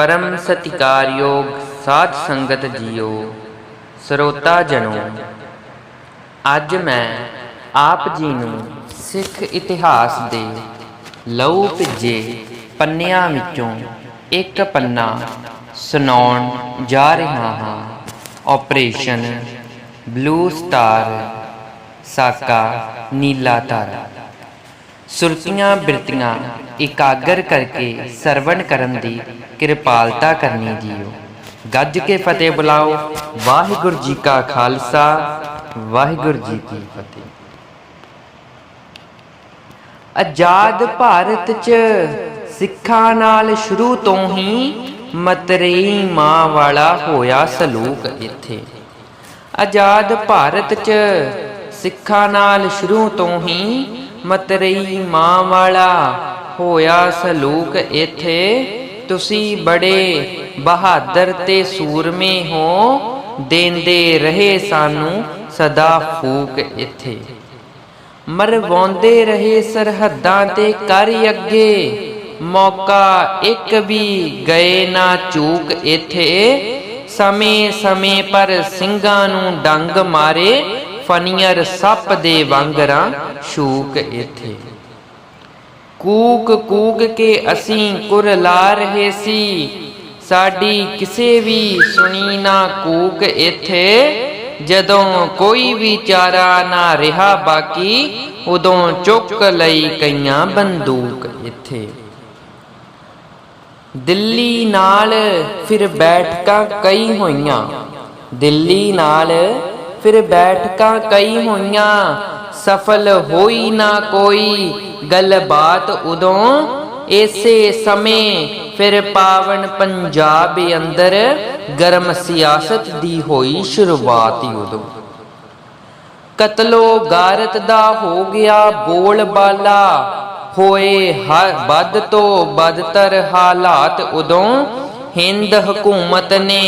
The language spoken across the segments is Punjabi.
ਪਰਮ ਸਤਿਕਾਰਯੋਗ ਸਾਧ ਸੰਗਤ ਜੀਓ, ਸਰੋਤਾ ਜਨੋ। ਅੱਜ ਮੈਂ ਆਪ ਜੀ ਨੂੰ ਸਿੱਖ ਇਤਿਹਾਸ ਦੇ ਲਹੂ ਭਿੱਜੇ ਪੰਨਿਆਂ ਵਿੱਚੋਂ ਇੱਕ ਪੰਨਾ ਸੁਣਾਉਣ ਜਾ ਰਿਹਾ ਹਾਂ। ਆਪਰੇਸ਼ਨ ਬਲੂ ਸਟਾਰ ਸਾਕਾ ਨੀਲਾ ਤਾਰਾ। ਸੁਰਤੀਆਂ, ਬਿਰਤੀਆਂ ਇਕਾਗਰ ਕਰਕੇ ਸਰਵਣ ਕਰਨ ਦੀ ਕਿਰਪਾਲਤਾ ਕਰਨੀ ਜੀਓ। ਗੱਜ ਕੇ ਫਤਿਹ ਬੁਲਾਓ। ਵਾਹਿਗੁਰੂ ਜੀ ਕਾ ਖਾਲਸਾ, ਵਾਹਿਗੁਰੂ ਜੀ ਕੀ ਫਤਿਹ। ਆਜ਼ਾਦ ਭਾਰਤ 'ਚ ਸਿੱਖਾਂ ਨਾਲ ਸ਼ੁਰੂ ਤੋਂ ਹੀ ਮਤਰੇਈ ਮਾਂ ਵਾਲਾ ਹੋਇਆ ਸਲੂਕ ਇੱਥੇ। ਆਜ਼ਾਦ ਭਾਰਤ 'ਚ ਸਿੱਖਾਂ ਨਾਲ ਸ਼ੁਰੂ ਤੋਂ ਹੀ ਮਤਰੇਈ ਮਾਂ ਵਾਲਾ, ਹੋਇਆ ਸਲੂਕ ਇੱਥੇ ਤੁਸੀਂ ਬੜੇ ਬਹਾਦਰ ਤੇ ਸੂਰਮੇ ਹੋ, ਦੇਂਦੇ ਰਹੇ ਸਾਨੂੰ ਸਦਾ ਫੂਕ ਇੱਥੇ ਮਰਵਾਉਂਦੇ ਰਹੇ ਸਰਹੱਦਾਂ ਤੇ ਕਰ ਅੱਗੇ, ਮੌਕਾ ਇੱਕ ਵੀ ਗਏ ਨਾ ਚੂਕ ਇੱਥੇ ਸਮੇਂ ਸਮੇਂ ਪਰ ਸਿੰਘਾਂ ਨੂੰ ਡੰਗ ਮਾਰੇ ਫਨੀਅਰ ਸੱਪ ਦੇ ਵਾਂਗਰਾਂ ਸ਼ੂਕ ਇੱਥੇ ਕੂਕ ਕੂਕ ਕੇ ਅਸੀਂ ਕੁਰਲਾ ਰਹੇ ਸੀ। ਸਾਡੀ ਕਿਸੇ ਵੀ ਸੁਣੀ ਨਾ ਕੂਕ ਇੱਥੇ ਜਦੋਂ ਕੋਈ ਵੀ ਚਾਰਾ ਨਾ ਰਿਹਾ ਬਾਕੀ, ਉਦੋਂ ਚੁੱਕ ਲਈ ਕਈਆਂ ਬੰਦੂਕ ਇੱਥੇ ਦਿੱਲੀ ਨਾਲ ਫਿਰ ਬੈਠਕਾਂ ਕਈ ਹੋਈਆਂ। ਦਿੱਲੀ ਨਾਲ ਫਿਰ ਬੈਠਕਾਂ ਕਈ ਹੋਈਆਂ, ਸਫਲ ਹੋਈ ਨਾ ਕੋਈ। ਗੱਲਬਾਤ ਉਦੋਂ ਇਸੇ ਸਮੇਂ ਫਿਰ ਪਾਵਨ ਪੰਜਾਬ ਅੰਦਰ ਗਰਮ ਸਿਆਸਤ ਦੀ ਹੋਈ ਸ਼ੁਰੂਆਤ ਹੀ ਉਦੋਂ। ਕਤਲੋ ਗਾਰਤ ਦਾ ਹੋ ਗਿਆ ਬੋਲ ਬਾਲਾ, ਹੋਏ ਹਰ ਵੱਧ ਤੋਂ ਬਦਤਰ ਹਾਲਾਤ ਉਦੋਂ। ਹਿੰਦ ਹਕੂਮਤ ਨੇ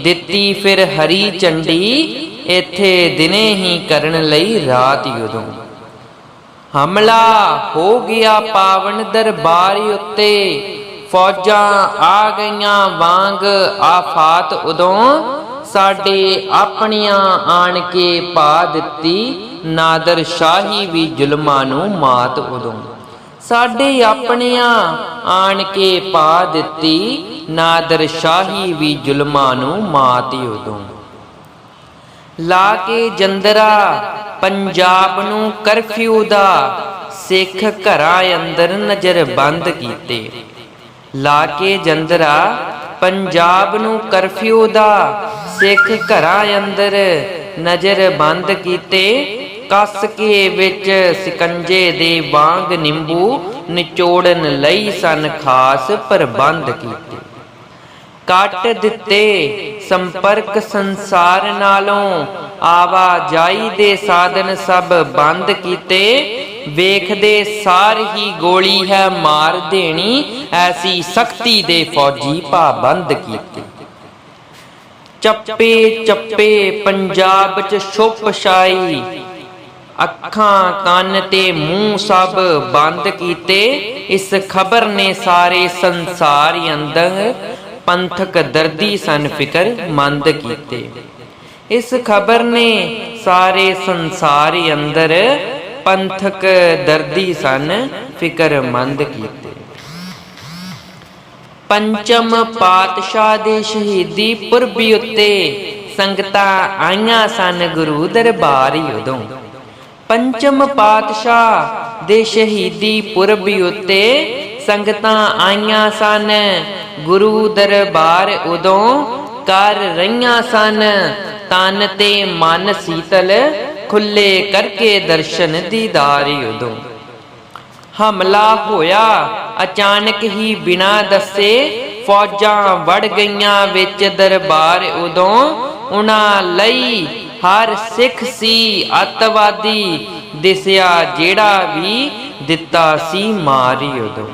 ਦਿੱਤੀ ਫਿਰ ਹਰੀ ਝੰਡੀ ਇੱਥੇ ਦਿਨੇ ਹੀ ਕਰਨ ਲਈ ਰਾਤ ਹੀ ਉਦੋਂ। ਹਮਲਾ ਹੋ ਗਿਆ ਪਾਵਨ ਦਰਬਾਰ ਉੱਤੇ। ਫੌਜਾਂ ਆ ਗਈਆਂ ਵਾਂਗ ਆਫਾਤ ਉਦੋਂ। ਸਾਡੇ ਆਪਣੀਆਂ ਆਣ ਕੇ ਪਾ ਦਿੱਤੀ ਨਾਦਰ ਸ਼ਾਹੀ ਵੀ ਜ਼ੁਲਮਾਂ ਨੂੰ ਮਾਤ ਉਦੋਂ। ਸਾਡੇ ਆਪਣੀਆਂ ਆਣ ਕੇ ਪਾ ਦਿੱਤੀ ਨਾਦਰ ਸ਼ਾਹੀ ਵੀ ਜ਼ੁਲਮਾਂ ਨੂੰ ਮਾਤ ਉਦੋਂ। ਲਾ ਕੇ ਜੰਦਰਾ, ਪੰਜਾਬ ਨੂੰ ਕਰਫਿਊ ਦਾ, ਸਿੱਖ ਘਰਾਂ ਅੰਦਰ ਨਜ਼ਰ ਬੰਦ ਕੀਤੇ। ਲਾ ਕੇ ਜੰਦਰਾ, ਪੰਜਾਬ ਨੂੰ ਕਰਫਿਊ ਦਾ, ਸਿੱਖ ਘਰਾਂ ਅੰਦਰ ਨਜ਼ਰ ਬੰਦ ਕੀਤੇ। ਕੱਸ ਕੇ ਵਿੱਚ ਸਿਕੰਜੇ ਦੇ ਵਾਂਗ ਨਿੰਬੂ ਨਿਚੋੜਨ ਲਈ ਸਨ ਖਾਸ ਪ੍ਰਬੰਧ ਕੀਤੇ। ਕੱਟ ਦਿੱਤੇ। ਸੰਪਰਕ ਸੰਸਾਰ ਨਾਲੋਂ ਆਵਾਜਾਈ ਦੇ ਸਾਧਨ ਸਭ ਬੰਦ ਕੀਤੇ। ਵੇਖਦੇ ਸਾਰ ਹੀ ਗੋਲੀ ਹੈ ਮਾਰ ਦੇਣੀ। ਐਸੀ ਸਖਤੀ ਦੇ ਫੌਜੀ ਪਾਬੰਦ ਕੀਤੇ। ਚੱਪੇ ਚੱਪੇ ਪੰਜਾਬ ਚ ਛੁਪ ਛਾਈ। ਅੱਖਾਂ ਕੰਨ ਤੇ ਮੂੰਹ ਸਭ ਬੰਦ ਕੀਤੇ। ਇਸ ਖਬਰ ਨੇ ਸਾਰੇ ਸੰਸਾਰ ਅੰਦਰ ਪੰਥਕ ਦਰਦੀ ਸਨ ਫਿਕਰ ਮੰਦ ਕੀਤੇ। ਇਸ ਖਬਰ ਨੇ ਸਾਰੇ ਸੰਸਾਰ ਅੰਦਰ ਪੰਥਕ ਦਰਦੀ ਸਨ, ਫਿਕਰ ਮੰਦ ਕੀਤੇ। ਪੰਚਮ ਪਾਤਸ਼ਾਹ ਦੇ ਸ਼ਹੀਦੀ ਪੁਰਬੀ ਉੱਤੇ ਸੰਗਤਾਂ ਆਈਆਂ ਸਨ ਗੁਰੂ ਦਰਬਾਰ ਉਦੋਂ। ਪੰਚਮ ਪਾਤਸ਼ਾਹ ਦੇ ਸ਼ਹੀਦੀ ਪੁਰਬੀ ਉੱਤੇ ਸੰਗਤਾਂ ਆਈਆਂ ਸਨ। ਗੁਰੂ ਦਰਬਾਰ ਉਦੋਂ ਕਰ ਰਹੀਆਂ ਸਨ। ਤਨ ਤੇ ਮਨ ਸੀਤਲ ਖੁੱਲੇ ਕਰਕੇ ਦਰਸ਼ਨ ਦੀਦਾਰੀ ਉਦੋਂ। ਹਮਲਾ ਹੋਇਆ। ਅਚਾਨਕ ਹੀ ਬਿਨਾ ਦੱਸੇ ਫੌਜਾਂ ਵੜ ਗਈਆਂ ਵਿੱਚ ਦਰਬਾਰ ਉਦੋਂ। ਉਹਨਾਂ ਲਈ ਹਰ ਸਿੱਖ ਸੀ, ਅਤਵਾਦੀ। ਦਿਸਿਆ ਜਿਹੜਾ ਵੀ ਦਿੱਤਾ ਸੀ ਮਾਰੀ ਉਦੋਂ।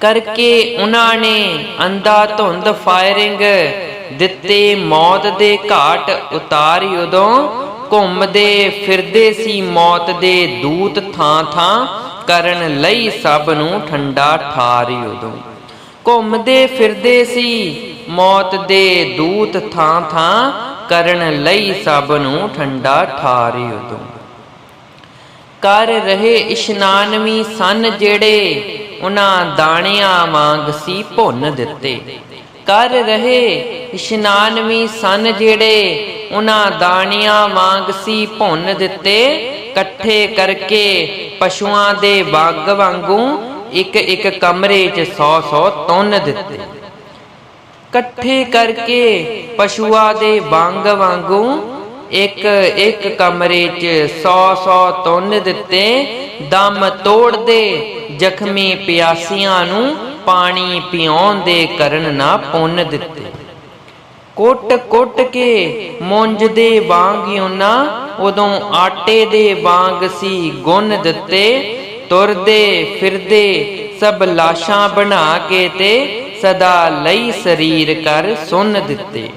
ਕਰਕੇ ਉਹਨਾਂ ਨੇ ਅੰਦਾ ਧੁੰਦ ਫਾਇਰਿੰਗ ਦਿੱਤੇ, ਮੌਤ ਦੇ ਘਾਟ ਉਤਾਰੀ ਉਦੋਂ ਘੁੰਮਦੇ ਫਿਰਦੇ ਸੀ, ਮੌਤ ਦੇ ਦੂਤ ਥਾਂ ਥਾਂ ਕਰਨ ਲਈ ਸਭ ਨੂੰ ਠੰਡਾ ਠਾਰੀ ਉਦੋਂ। ਘੁੰਮਦੇ ਫਿਰਦੇ ਸੀ, ਮੌਤ ਦੇ ਦੂਤ ਥਾਂ ਥਾਂ ਕਰਨ ਲਈ ਸਭ ਨੂੰ ਠੰਡਾ ਠਾਰੇ ਉਦੋਂ। ਕਰ ਰਹੇ ਇਸ਼ਨਾਨਵੀ ਸਨ ਜਿਹੜੇ ਉਹਨਾਂ ਦਾਣਿਆਂ ਵਾਂਗ ਸੀ ਭੁੰਨ ਦਿੱਤੇ। ਕਰ ਰਹੇ ਇਸ਼ਨਾਨਵੀ ਸਨ ਜਿਹੜੇ ਉਹਨਾਂ ਦਾਣਿਆਂ ਵਾਂਗ ਸੀ ਭੁੰਨ ਦਿੱਤੇ, ਇਕੱਠੇ ਕਰਕੇ ਪਸ਼ੂਆਂ ਦੇ ਬਾਗ ਵਾਂਗੂ ਇੱਕ ਇੱਕ ਕਮਰੇ 'ਚ 100 100 ਤੁੰਨ ਦਿੱਤੇ। ਇਕੱਠੇ ਕਰਕੇ ਪਸ਼ੂਆਂ ਦੇ ਵਾਂਗ ਵਾਂਗੂ ਇੱਕ ਇੱਕ ਕਮਰੇ 'ਚ 100 100 ਤੁੰਨ ਦਿੱਤੇ, ਦਮ ਤੋੜਦੇ ਜ਼ਖਮੀ ਪਿਆਸੀਆਂ ਨੂੰ ਪਾਣੀ ਪਿਉਣ ਦੇ ਕਰਨ ਨਾ ਪੁੰਨ ਦਿੱਤੇ। ਕੁੱਟ ਕੁੱਟ ਕੇ ਮੁੰਜ ਦੇ ਵਾਂਗ ਉਹਨਾਂ ਉਦੋਂ ਆਟੇ ਦੇ ਵਾਂਗ ਸੀ ਗੁੰਨ ਦਿੱਤੇ, ਤੁਰਦੇ ਫਿਰਦੇ ਸਭ ਲਾਸ਼ਾਂ ਬਣਾ ਕੇ ਤੇ ਸਦਾ ਲਈ ਸਰੀਰ ਕਰ ਸੁੰਨ ਦਿੱਤੇ।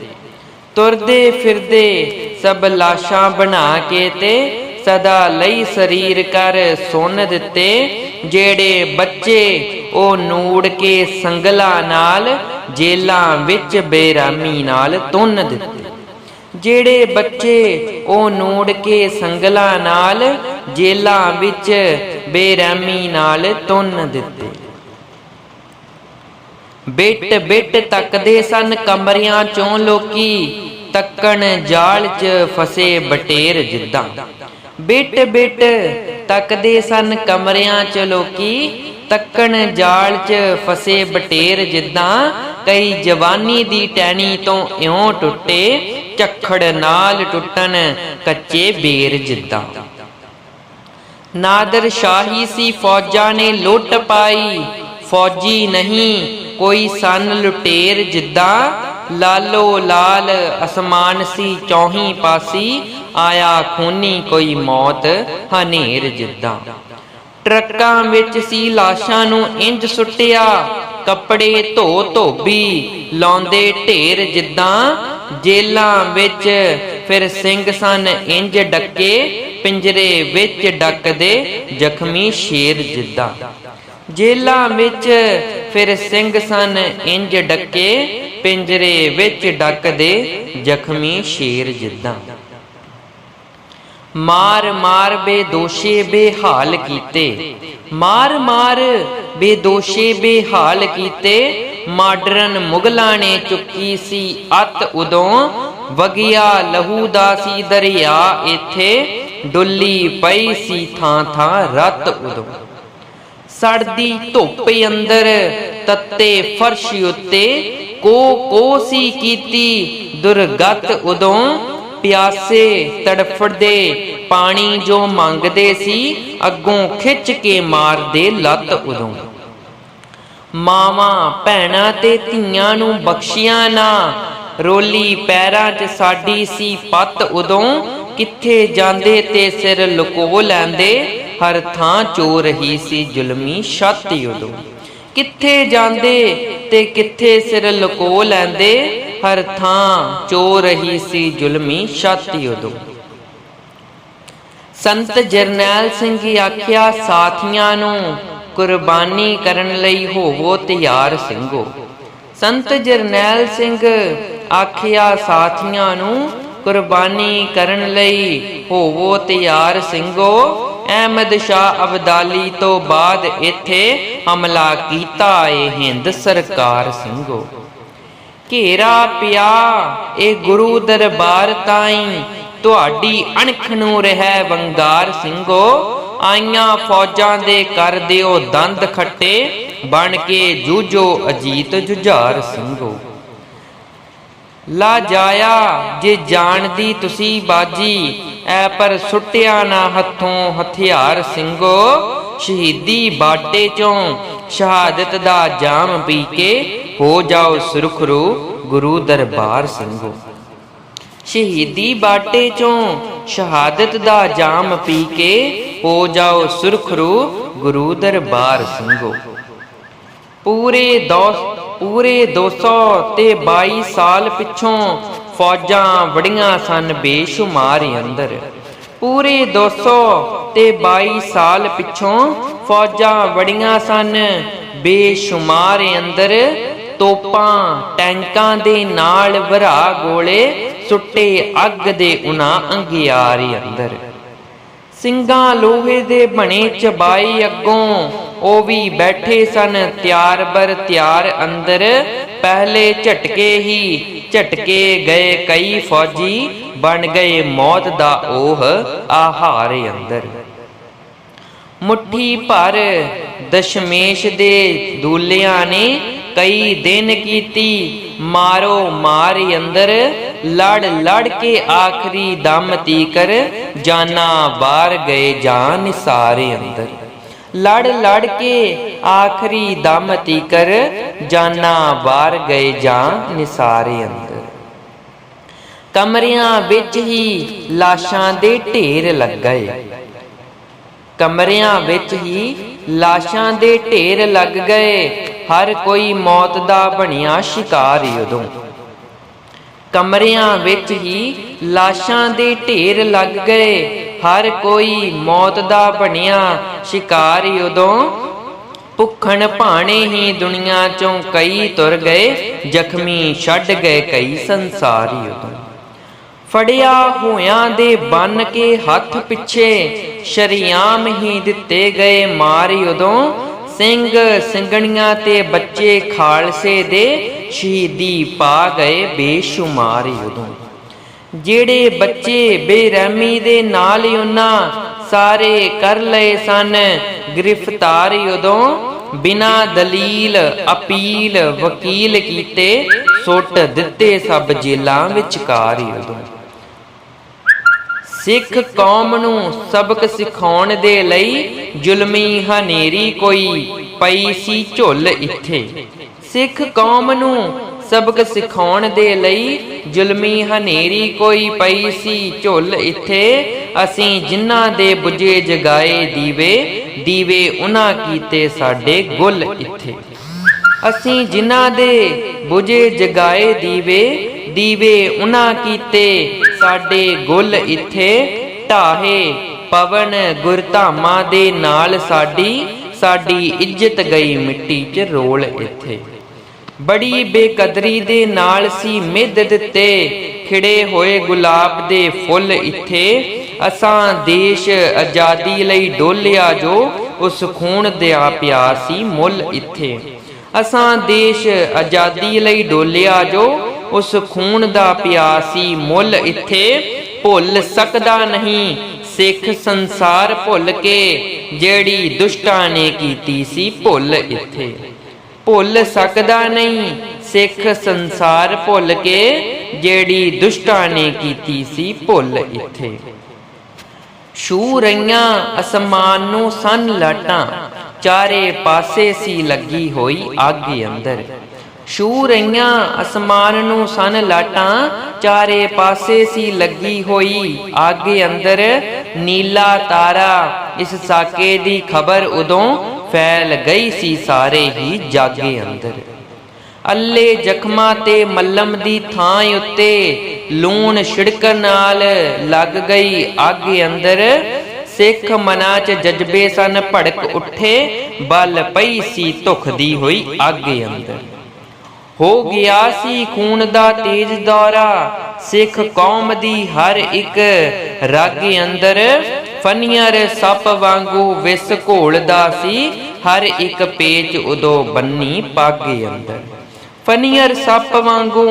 ਤੁਰਦੇ ਫਿਰਦੇ ਸਭ ਲਾਸ਼ਾਂ ਬਣਾ ਕੇ ਤੇ ਸਦਾ ਲਈ ਸਰੀਰ ਕਰ ਸੁੰਨ ਦਿੱਤੇ ਜਿਹੜੇ ਬੱਚੇ ਉਹ ਨੂੜ ਕੇ ਸੰਗਲਾ ਨਾਲ ਜੇਲਾਂ ਵਿੱਚ ਬੇਰਾਮੀ ਨਾਲ ਤੁੰਨ ਦਿੱਤੇ। ਜਿਹੜੇ ਬੱਚੇ ਉਹ ਨੂੜ ਕੇ ਸੰਗਲਾ ਨਾਲ ਜੇਲਾਂ ਵਿੱਚ ਬੇਰਾਮੀ ਨਾਲ ਤੁੰਨ ਦਿੱਤੇ। ਬਿੱਟ ਬਿੱਟ ਤੱਕਦੇ ਸਨ ਕਮਰਿਆਂ ਚੋਂ ਲੋਕੀ, ਤੱਕਣ ਜਾਲ 'ਚ ਫਸੇ ਬਟੇਰ ਜਿੱਦਾਂ। ਬਿੱਟ ਬਿੱਟ ਤੱਕਦੇ ਸਨ ਕਮਰਿਆਂ 'ਚ ਲੋਕੀ, ਤੱਕਣ ਜਾਲ 'ਚ ਫਸੇ ਬਟੇਰ ਜਿੱਦਾਂ ਕਈ ਜਵਾਨੀ ਦੀ ਟੈਣੀ ਤੋਂ ਇਉਂ ਟੁੱਟੇ, ਝੱਖੜ ਨਾਲ ਟੁੱਟਣ ਕੱਚੇ ਬੇਰ ਜਿੱਦਾਂ। ਨਾਦਰ ਸ਼ਾਹੀ ਸੀ ਫੌਜਾਂ ਨੇ ਲੁੱਟ ਪਾਈ, ਫੌਜੀ ਨਹੀਂ ਕੋਈ ਸਨ ਲੁਟੇਰ ਜਿੱਦਾਂ। ਲਾਲੋ ਲਾਲ ਅਸਮਾਨ ਸੀ ਚੌਹੀ ਪਾਸੀ ਆਇਆ ਖੂਨੀ ਕੋਈ ਮੌਤ, ਹਨੇਰ ਜਿੱਦਾਂ। ਟਰੱਕਾਂ ਵਿੱਚ ਸੀ ਲਾਸ਼ਾਂ ਨੂੰ ਇੰਜ ਸੁੱਟਿਆ, ਕੱਪੜੇ ਧੋ ਧੋਬੀ, ਲਾਉਂਦੇ ਢੇਰ ਜਿੱਦਾਂ। ਜੇਲਾਂ ਵਿੱਚ ਫਿਰ ਸਿੰਘ ਸਨ ਇੰਜ ਡੱਕੇ, ਪਿੰਜਰੇ ਵਿੱਚ ਡੱਕਦੇ ਜ਼ਖਮੀ ਸ਼ੇਰ ਜਿੱਦਾਂ। ਜੇਲਾਂ ਵਿੱਚ ਫਿਰ ਸਿੰਘ ਸਨ ਇੰਜ ਡੱਕੇ, ਪਿੰਜਰੇ ਵਿੱਚ ਡੱਕਦੇ ਜ਼ਖਮੀ ਸ਼ੇਰ ਜਿੱਦਾਂ। ਮਾਰ ਮਾਰ ਬੇਦੋਸ਼ੇ ਬੇਹਾਲ ਕੀਤੇ। ਮਾਰ ਮਾਰ ਬੇਦੋਸ਼ੇ ਬੇਹਾਲ ਕੀਤੇ। ਮਾਡਰਨ ਮੁਗਲਾਂ ਨੇ ਚੁੱਕੀ ਸੀ ਅਤ ਉਦੋਂ। ਵਗਿਆ ਲਹੂ ਦਾ ਸੀ ਦਰਿਆ ਇੱਥੇ। ਡੁੱਲੀ ਪਈ ਸੀ ਥਾਂ ਥਾਂ ਰਤ ਉਦੋਂ। ਸੜਦੀ ਧੁੱਪ ਅੰਦਰ ਤੱਤੇ ਫਰਸ਼ ਉੱਤੇ। ਕੋ ਕੋ ਸੀ ਕੀਤੀ ਦੁਰਗਤ ਉਦੋਂ। ਪਿਆਸੇ ਤੜਫੜਦੇ, ਪਾਣੀ ਜੋ ਮੰਗਦੇ ਸੀ, ਅੱਗੋਂ ਖਿੱਚ ਕੇ ਮਾਰਦੇ ਲੱਤ ਉਦੋਂ। ਮਾਵਾਂ ਭੈਣਾਂ ਤੇ ਧੀਆਂ ਨੂੰ ਬਖਸ਼ੀਆਂ ਨਾ, ਰੋਲੀ ਪੈਰਾਂ 'ਚ ਸਾਡੀ ਸੀ ਪੱਤ ਉਦੋਂ, ਕਿੱਥੇ ਜਾਂਦੇ ਤੇ ਸਿਰ ਲੁਕੋ ਲੈਂਦੇ, ਹਰ ਥਾਂ ਚੋ ਰਹੀ ਸੀ ਜ਼ੁਲਮੀ ਛਾਤੀ ਉਦੋਂ। ਕਿੱਥੇ ਜਾਂਦੇ ਤੇ ਕਿੱਥੇ ਸਿਰ ਲੁਕੋ ਲੈਂਦੇ ਹਰ ਥਾਂ ਚੋ ਰਹੀ ਸੀ ਜ਼ੁਲਮੀ ਛਾਤੀ ਉਦੋਂ। ਸੰਤ ਜਰਨੈਲ ਸਿੰਘ ਆਖਿਆ, ਸਾਥੀਆਂ ਨੂੰ ਕੁਰਬਾਨੀ ਕਰਨ ਲਈ ਹੋਵੋ ਤਿਆਰ ਸਿੰਘੋ। ਸੰਤ ਜਰਨੈਲ ਸਿੰਘ ਆਖਿਆ, ਸਾਥੀਆਂ ਨੂੰ ਕੁਰਬਾਨੀ ਕਰਨ ਲਈ ਹੋਵੋ ਤਿਆਰ ਸਿੰਘੋ। ਅਹਿਮਦ ਸ਼ਾਹ ਅਬਦਾਲੀ ਤੋਂ ਬਾਅਦ ਇੱਥੇ ਹਮਲਾ ਕੀਤਾ ਏ ਹਿੰਦ ਸਰਕਾਰ ਸਿੰਘੋ। ਘੇਰਾ ਪਿਆ। ਇਹ ਗੁਰੂ ਦਰਬਾਰ ਤਾਈਂ ਤੁਹਾਡੀ ਅਣਖ ਨੂੰ ਰਹਿ ਵੰਗਾਰ ਸਿੰਘੋ, ਆਈਆਂ ਫੌਜਾਂ ਦੇ ਕਰ ਦਿਓ ਦੰਦ ਖੱਟੇ, ਬਣ ਕੇ ਜੂਝੋ ਅਜੀਤ ਜੁਝਾਰ ਸਿੰਘੋ। ਲਾ ਜਾਇਆ, ਜੇ ਜਾਣਦੀ ਤੁਸੀਂ ਬਾਜੀ, ਐ ਪਰ ਸੁੱਟਿਆ ਨਾ ਹੱਥੋਂ ਹਥਿਆਰ ਸਿੰਘੋ, ਸ਼ਹੀਦੀ ਬਾਟੇ ਚੋਂ ਸ਼ਹਾਦਤ ਦਾ ਜਾਮ ਪੀ ਕੇ ਹੋ ਜਾਓ ਸੁਰਖਰੂ ਗੁਰੂ ਦਰਬਾਰ ਸਿੰਘੋ। ਸ਼ਹੀਦੀ ਬਾਟੇ ਚੋਂ ਸ਼ਹਾਦਤ ਦਾ ਜਾਮ ਪੀ ਕੇ ਹੋ ਜਾਓ ਸੁਰਖਰੂ ਗੁਰੂ ਦਰਬਾਰ ਸਿੰਘੋ। ਪੂਰੇ ਦੋ ਪੂਰੇ 200 ਤੇ 22 ਸਾਲ ਪਿੱਛੋਂ ਫੌਜਾਂ ਵੜੀਆਂ ਸਨ ਬੇਸ਼ੁਮਾਰ ਅੰਦਰ। ਪੂਰੇ 200 ਤੇ 22 ਸਾਲ ਪਿੱਛੋਂ ਫੌਜਾਂ ਵੜੀਆਂ ਸਨ। ਬੇਸ਼ੁਮਾਰ ਅੰਦਰ ਤੋਪਾਂ ਟੈਂਕਾਂ ਦੇ ਨਾਲ ਵਰਾ ਗੋਲੇ ਸੁੱਟੇ ਅੱਗ ਦੇ ਉਨਾ ਅੰਗਿਆਰੀ ਅੰਦਰ। ਸਿੰਘਾਂ ਲੋਹੇ ਦੇ ਬਣੇ ਚਬਾਈ ਅੱਗੋਂ ਉਹ ਵੀ ਬੈਠੇ ਸਨ। ਤਿਆਰ ਬਰ ਤਿਆਰ ਅੰਦਰ ਪਹਿਲੇ ਝਟਕੇ ਹੀ ਝਟਕੇ ਗਏ ਕਈ ਫੌਜੀ। ਬਣ ਗਏ ਮੌਤ ਦਾ ਉਹ ਆਹਾਰ ਅੰਦਰ। ਮੁੱਠੀ ਭਰ ਦਸ਼ਮੇਸ਼ ਦੇ ਦੂਲਿਆਂ ਨੇ ਕਈ ਦਿਨ ਕੀਤੀ, ਮਾਰੋ ਮਾਰੀ ਅੰਦਰ, ਲੜ ਲੜ ਕੇ ਆਖਰੀ ਦਮ ਤੀਕਰ, ਜਾਨਾ ਬਾਹਰ ਗਏ ਜਾਨ ਸਾਰੇ ਅੰਦਰ। ਲੜ ਲੜ ਕੇ ਆਖਰੀ ਦਮ ਤੀਕਰ, ਜਾਨਾ ਬਾਹਰ ਗਏ ਜਾਨ ਨਿਸਾਰੇ ਅੰਦਰ। ਕਮਰਿਆਂ ਵਿੱਚ ਹੀ ਲਾਸ਼ਾਂ ਦੇ ਢੇਰ ਲੱਗ ਗਏ। ਕਮਰਿਆਂ ਵਿੱਚ ਹੀ ਲਾਸ਼ਾਂ ਦੇ ਢੇਰ ਲੱਗ ਗਏ। ਹਰ ਕੋਈ ਮੌਤ ਦਾ ਬਣਿਆ ਸ਼ਿਕਾਰ ਉਦੋਂ। ਕਮਰਿਆਂ ਵਿੱਚ ਹੀ ਲਾਸ਼ਾਂ ਦੇ ਢੇਰ ਲੱਗ ਗਏ। ਹਰ ਕੋਈ ਮੌਤ ਦਾ ਬਣਿਆ ਸ਼ਿਕਾਰ ਉਦੋਂ। ਭੁੱਖਣ ਭਾਣੇ ਹੀ ਦੁਨੀਆ ਚੋਂ ਕਈ ਤੁਰ ਗਏ, ਜ਼ਖਮੀ ਛੱਡ ਗਏ ਕਈ ਸੰਸਾਰੀ ਉਦੋਂ। ਫੜਿਆ ਹੋਇਆਂ ਦੇ ਬੰਨ ਕੇ ਹੱਥ ਪਿੱਛੇ ਸ਼ਰੀਆਮ ਹੀ ਦਿੱਤੇ ਗਏ ਮਾਰੀ ਉਦੋਂ ਸਿੰਘ ਸਿੰਘਣੀਆਂ ਤੇ ਬੱਚੇ ਖਾਲਸੇ ਦੇ ਸ਼ਹੀਦੀ ਪਾ ਗਏ ਬੇਸ਼ੁਮਾਰੀ ਉਦੋਂ। ਜਿਹੜੇ ਬੱਚੇ ਬੇਰਹਿਮੀ ਦੇ ਨਾਲ ਹੀ ਉਹਨਾਂ ਸਾਰੇ ਕਰ ਲਏ ਸਨ, ਗ੍ਰਿਫਤਾਰੀ ਉਦੋਂ ਬਿਨਾ ਦਲੀਲ, ਅਪੀਲ, ਵਕੀਲ ਕੀਤੇ ਸੁੱਟ ਦਿੱਤੇ ਸਭ ਜੇਲਾਂ ਵਿਚਕਾਰ ਉਦੋਂ। ਸਿੱਖ ਕੌਮ ਨੂੰ ਸਬਕ ਸਿਖਾਉਣ ਦੇ ਲਈ ਜ਼ੁਲਮੀ ਹਨੇਰੀ ਕੋਈ ਪਈ ਸੀ ਝੁੱਲ ਇੱਥੇ। ਸਿੱਖ ਕੌਮ ਨੂੰ ਸਬਕ ਸਿਖਾਉਣ ਦੇ ਲਈ ਜ਼ੁਲਮੀ ਹਨੇਰੀ ਕੋਈ ਪਈ ਸੀ ਝੁੱਲ ਇੱਥੇ। ਅਸੀਂ ਜਿਨ੍ਹਾਂ ਦੇ ਬੁਝੇ ਜਗਾਏ ਦੀਵੇ ਦੀਵੇ ਉਹਨਾਂ ਕੀਤੇ ਸਾਡੇ ਗੁੱਲ ਇੱਥੇ। ਅਸੀਂ ਜਿਨ੍ਹਾਂ ਦੇ ਬੁਝੇ ਜਗਾਏ ਦੀਵੇ ਦੀਵੇ ਉਹਨਾਂ ਕੀਤੇ, ਸਾਡੇ ਗੁੱਲ ਇੱਥੇ ਢਾਹੇ। ਪਵਨ ਗੁਰਧਾਮਾਂ ਦੇ ਨਾਲ ਸਾਡੀ ਸਾਡੀ ਇੱਜ਼ਤ ਗਈ ਮਿੱਟੀ 'ਚ ਰੋਲ ਇੱਥੇ। ਬੜੀ ਬੇਕਦਰੀ ਦੇ ਨਾਲ ਸੀ ਮਿੱਧ ਦਿੱਤੇ, ਖਿੜੇ ਹੋਏ ਗੁਲਾਬ ਦੇ ਫੁੱਲ ਇੱਥੇ। ਅਸਾਂ ਦੇਸ਼ ਆਜ਼ਾਦੀ ਲਈ ਡੋਲਿਆ ਜੋ, ਉਸ ਖੂਨ ਦਿਆ ਪਿਆ ਸੀ ਮੁੱਲ ਇੱਥੇ। ਅਸਾਂ ਦੇਸ਼ ਆਜ਼ਾਦੀ ਲਈ ਡੋਲਿਆ ਜੋ ਉਸ ਖੂਨ ਦਾ ਪਿਆ ਸੀ ਮੁੱਲ ਇੱਥੇ ਭੁੱਲ ਸਕਦਾ ਨਹੀਂ। ਸਿੱਖ ਸੰਸਾਰ ਭੁੱਲ ਕੇ ਜਿਹੜੀ ਦੁਸ਼ਟਾਂ ਨੇ ਕੀਤੀ ਸੀ ਭੁੱਲ ਇੱਥੇ। ਭੁੱਲ ਸਕਦਾ ਨਹੀਂ। ਸਿੱਖ ਸੰਸਾਰ ਭੁੱਲ ਕੇ ਜਿਹੜੀ ਦੁਸ਼ਟਾਂ ਨੇ ਕੀਤੀ ਸੀ ਭੁੱਲ ਇੱਥੇ। ਛੂ ਰਈਆਂ ਅਸਮਾਨ ਨੂੰ ਸਨ ਲਾਟਾਂ। ਚਾਰੇ ਪਾਸੇ ਸੀ ਲੱਗੀ ਹੋਈ ਅੱਗ ਅੰਦਰ। ਛੂ ਰਈਆਂ ਅਸਮਾਨ ਨੂੰ ਸਨ ਲਾਟਾਂ, ਚਾਰੇ ਪਾਸੇ ਸੀ ਲੱਗੀ ਹੋਈ। ਅੱਗ ਅੰਦਰ ਨੀਲਾ ਤਾਰਾ, ਇਸ ਸਾਕੇ ਦੀ ਖਬਰ ਉਦੋਂ ਫੈਲ ਗਈ ਸੀ ਸਾਰੇ ਹੀ ਜਾਗੇ ਅੰਦਰ। ਅੱਲੇ ਜ਼ਖਮਾਂ ਤੇ ਮੱਲਮ ਦੀ ਥਾਂ ਉੱਤੇ ਲੂਣ ਛਿੜਕਣ ਨਾਲ ਲੱਗ ਗਈ। ਅੱਗ ਅੰਦਰ ਸਿੱਖ ਮਨਾਂ 'ਚ ਜਜ਼ਬੇ ਸਨ, ਭੜਕ ਉੱਠੇ, ਬਲ ਪਈ ਸੀ, ਧੁਖਦੀ ਹੋਈ ਅੱਗ ਅੰਦਰ। ਹੋ ਗਿਆ ਸੀ ਖੂਨ ਦਾ ਤੇਜ ਦੌਰਾ। ਸਿੱਖ ਕੌਮ ਦੀ ਹਰ ਇੱਕ ਰਗ ਅੰਦਰ ਫਨੀਅਰ ਸੱਪ ਵਾਂਗੂ ਵਿਸ ਘੋਲਦਾ ਸੀ। ਹਰ ਇੱਕ ਪੇਚ ਉਦੋਂ ਬੰਨੀ ਪਾਗੇ ਅੰਦਰ। ਫਨੀਅਰ ਸੱਪ ਵਾਂਗੂ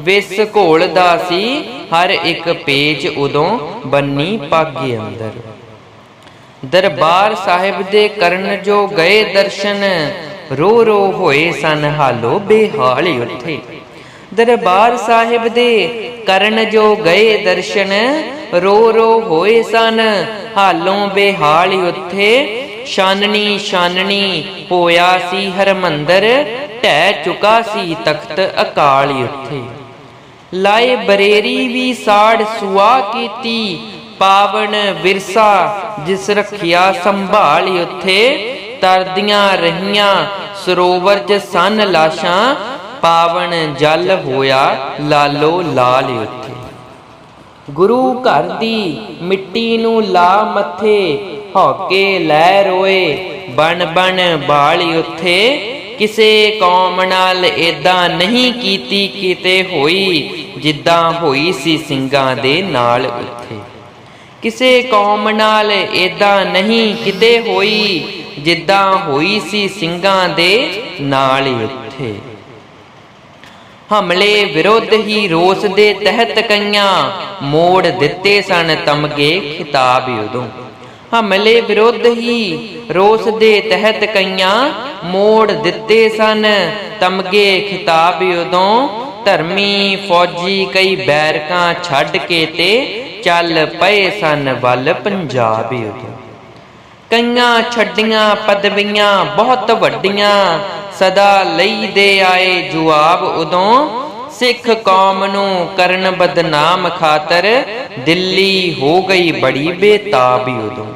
ਵਿਸ ਘੋਲਦਾ ਸੀ। ਹਰ ਇੱਕ ਪੇਚ ਉਦੋਂ ਬੰਨੀ ਪਾਗੇ ਅੰਦਰ। ਦਰਬਾਰ ਸਾਹਿਬ ਦੇ ਕਰਨ ਜੋ ਗਏ ਦਰਸ਼ਨ ਰੋ ਰੋ ਹੋਏ ਸਨ ਹਾਲੋ ਬੇਹਾਲ ਉੱਥੇ। ਦਰਬਾਰ ਸਾਹਿਬ ਦੇ ਕਰਨ ਜੋ ਗਏ ਦਰਸ਼ਨ, ਰੋ ਰੋ ਹੋਏ ਸਨ ਹਾਲੋਂ ਬੇਹਾਲ ਉੱਥੇ। ਛਾਨਣੀ ਛਾਨਣੀ ਹੋਇਆ ਸੀ ਹਰਮੰਦਰ, ਢਹਿ ਚੁਕਾ ਸੀ ਤਖਤ ਅਕਾਲ ਉੱਥੇ। ਲਾਏ ਬਰੇਰੀ ਵੀ ਸਾੜ ਸੁਆ ਕੀਤੀ, ਪਾਵਨ ਵਿਰਸਾ ਜਿਸ ਰੱਖਿਆ ਸੰਭਾਲ ਉੱਥੇ। ਤਰਦੀਆਂ ਰਹੀਆਂ, ਸਰੋਵਰ 'ਚ ਸਨ ਲਾਸ਼ਾਂ, ਪਾਵਨ ਜਲ ਹੋਇਆ ਲਾਲੋ ਲਾਲ ਉੱਥੇ। ਗੁਰੂ ਘਰ ਦੀ ਮਿੱਟੀ ਨੂੰ ਲਾ ਮੱਥੇ, ਹੌਕੇ ਲੈ ਰੋਏ, ਬਣ ਬਣ ਬਾਲੀ ਉੱਥੇ। ਕਿਸੇ ਕੌਮ ਨਾਲ ਏਦਾਂ ਨਹੀਂ ਕੀਤੀ ਕਿਤੇ ਹੋਈ, ਜਿੱਦਾਂ ਹੋਈ ਸੀ ਸਿੰਘਾਂ ਦੇ ਨਾਲ ਉੱਥੇ। ਕਿਸੇ ਕੌਮ ਨਾਲ ਏਦਾਂ ਨਹੀਂ ਕਿਤੇ ਹੋਈ ਜਿੱਦਾਂ ਹੋਈ ਸੀ ਸਿੰਘਾਂ ਦੇ ਨਾਲ ਉੱਥੇ। ਹਮਲੇ ਵਿਰੁੱਧ ਹੀ ਰੋਸ ਦੇ ਤਹਿਤ ਕਈਆਂ ਮੋੜ ਦਿੱਤੇ ਸਨ ਤਮਗੇ ਖਿਤਾਬ ਉਦੋਂ। ਹਮਲੇ ਵਿਰੁੱਧ ਹੀ ਰੋਸ ਦੇ ਤਹਿਤ ਕਈਆਂ ਮੋੜ ਦਿੱਤੇ ਸਨ ਤਮਗੇ ਖਿਤਾਬ ਉਦੋਂ। ਧਰਮੀ, ਫੌਜੀ ਕਈ ਬੈਰਕਾਂ ਛੱਡ ਕੇ ਤੇ ਚੱਲ ਪਏ ਸਨ ਵੱਲ ਪੰਜਾਬ ਉਦੋਂ। ਕਈਆਂ ਛੱਡੀਆਂ, ਪਦਵੀਆਂ ਬਹੁਤ ਵੱਡੀਆਂ। ਸਦਾ ਲਈ ਦੇ ਆਏ ਜਵਾਬ ਉਦੋਂ ਸਿੱਖ ਕੌਮ ਨੂੰ ਕਰਨ ਬਦਨਾਮ ਖਾਤਰ ਦਿੱਲੀ ਹੋ ਗਈ ਬੜੀ ਬੇਤਾਬ ਉਦੋਂ।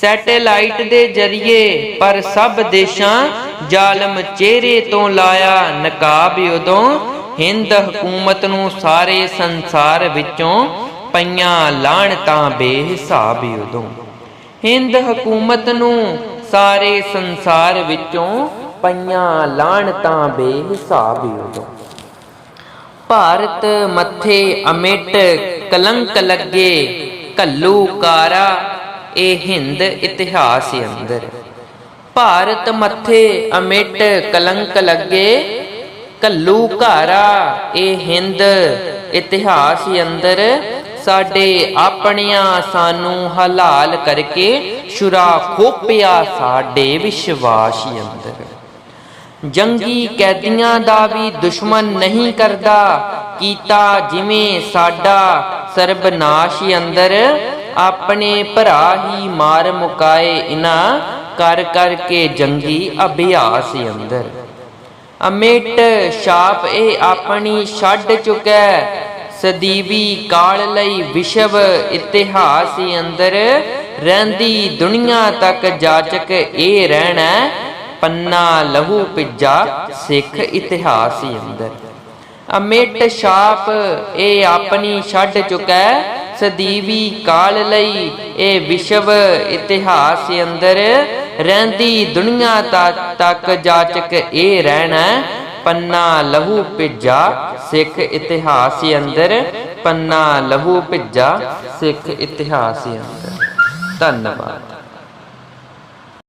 ਸੈਟੇਲਾਈਟ ਦੇ ਜ਼ਰੀਏ ਪਰ ਸਭ ਦੇਸ਼ਾਂ ਜ਼ਾਲਮ ਚਿਹਰੇ ਤੋਂ ਲਾਇਆ ਨਕਾਬ ਉਦੋਂ। ਹਿੰਦ ਹਕੂਮਤ ਨੂੰ ਸਾਰੇ ਸੰਸਾਰ ਵਿੱਚੋਂ ਪਈਆਂ ਲਾਣ ਲਾਹਣਤਾਂ ਬੇਹਿਸਾਬ ਉਦੋਂ। ਹਿੰਦ ਹਕੂਮਤ ਨੂੰ ਸਾਰੇ ਸੰਸਾਰ ਵਿੱਚੋਂ ਪਈਆਂ ਲਾਹਣਤਾਂ ਬੇਹਿਸਾਬ ਉਦੋਂ ਭਾਰਤ ਮੱਥੇ ਅਮਿਟ ਕਲੰਕ ਲੱਗੇ ਕੱਲੂ ਕਾਰਾ, ਇਹ ਹਿੰਦ ਇਤਿਹਾਸ ਅੰਦਰ। ਭਾਰਤ ਮੱਥੇ ਅਮਿਟ ਕਲੰਕ ਲੱਗੇ ਕੱਲੂ ਘਾਰਾ ਇਹ ਹਿੰਦ ਇਤਿਹਾਸ ਅੰਦਰ। ਸਾਡੇ ਆਪਣੀਆਂ ਸਾਨੂੰ ਹਲਾਲ ਕਰਕੇ ਸ਼ੁਰਾ ਖੋਪਿਆ ਸਾਡੇ ਵਿਸ਼ਵਾਸ ਅੰਦਰ। ਜੰਗੀ ਕੈਦੀਆਂ ਦਾ ਵੀ ਦੁਸ਼ਮਣ ਨਹੀਂ ਕਰਦਾ, ਕੀਤਾ ਜਿਵੇਂ ਸਾਡਾ ਸਰਬਨਾਸ਼ ਅੰਦਰ। ਆਪਣੇ ਭਰਾ ਹੀ ਮਾਰ ਮੁਕਾਏ ਇਨਾ ਕਰ ਕਰਕੇ ਜੰਗੀ ਅਭਿਆਸ ਅੰਦਰ। ਅਮਿਟ ਛਾਪ ਇਹ ਆਪਣੀ ਛੱਡ ਚੁਕੈ ਸਦੀਵੀ ਕਾਲ ਲਈ ਵਿਸ਼ਵ ਇਤਿਹਾਸ ਅੰਦਰ ਰਹਿੰਦੀ ਦੁਨੀਆ ਤੱਕ ਜਾਚਕ ਇਹ ਰਹਿਣਾ ਪੰਨਾ ਲਹੂ ਪਿੱਜਾ ਸਿੱਖ ਇਤਿਹਾਸ ਅੰਦਰ। ਅਮਿਟ ਛਾਪ ਇਹ ਆਪਣੀ ਛੱਡ ਚੁੱਕੈ ਸਦੀਵੀ ਕਾਲ ਲਈ ਇਹ ਵਿਸ਼ਵ ਇਤਿਹਾਸ ਅੰਦਰ ਰਹਿੰਦੀ ਦੁਨੀਆ ਤੱਕ ਜਾਚਕ ਇਹ ਰਹਿਣਾ ਪੰਨਾ ਲਹੂ ਭਿੱਜਾ ਸਿੱਖ ਇਤਿਹਾਸ ਅੰਦਰ। ਪੰਨਾ ਲਹੂ ਭਿੱਜਾ ਸਿੱਖ ਇਤਿਹਾਸ ਅੰਦਰ। ਧੰਨਵਾਦ।